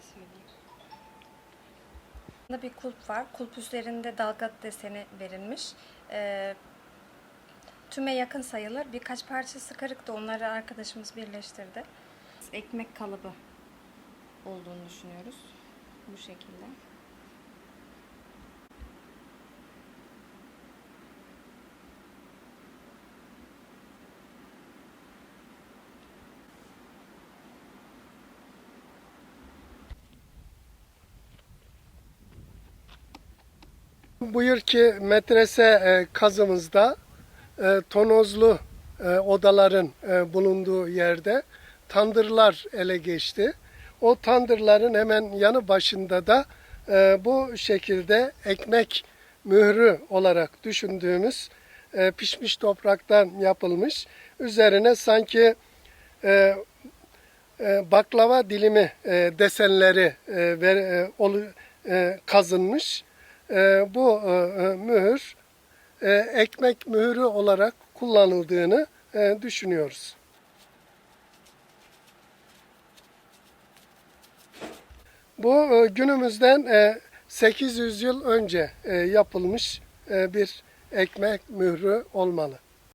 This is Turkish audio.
Söyleyeyim? Burada bir kulp var. Kulp üzerinde dalga deseni verilmiş. Ee, tüme yakın sayılır. Birkaç parçası kırık da onları arkadaşımız birleştirdi. Ekmek kalıbı olduğunu düşünüyoruz. Bu şekilde. Bu yılki medrese e, kazımızda e, tonozlu e, odaların e, bulunduğu yerde tandırlar ele geçti. O tandırların hemen yanı başında da bu şekilde ekmek mührü olarak düşündüğümüz pişmiş topraktan yapılmış. Üzerine sanki baklava dilimi desenleri kazınmış. E, bu e, e, mühür e, ekmek mühürü olarak kullanıldığını e, düşünüyoruz. Bu günümüzden e, 800 yıl önce yapılmış bir ekmek mührü olmalı.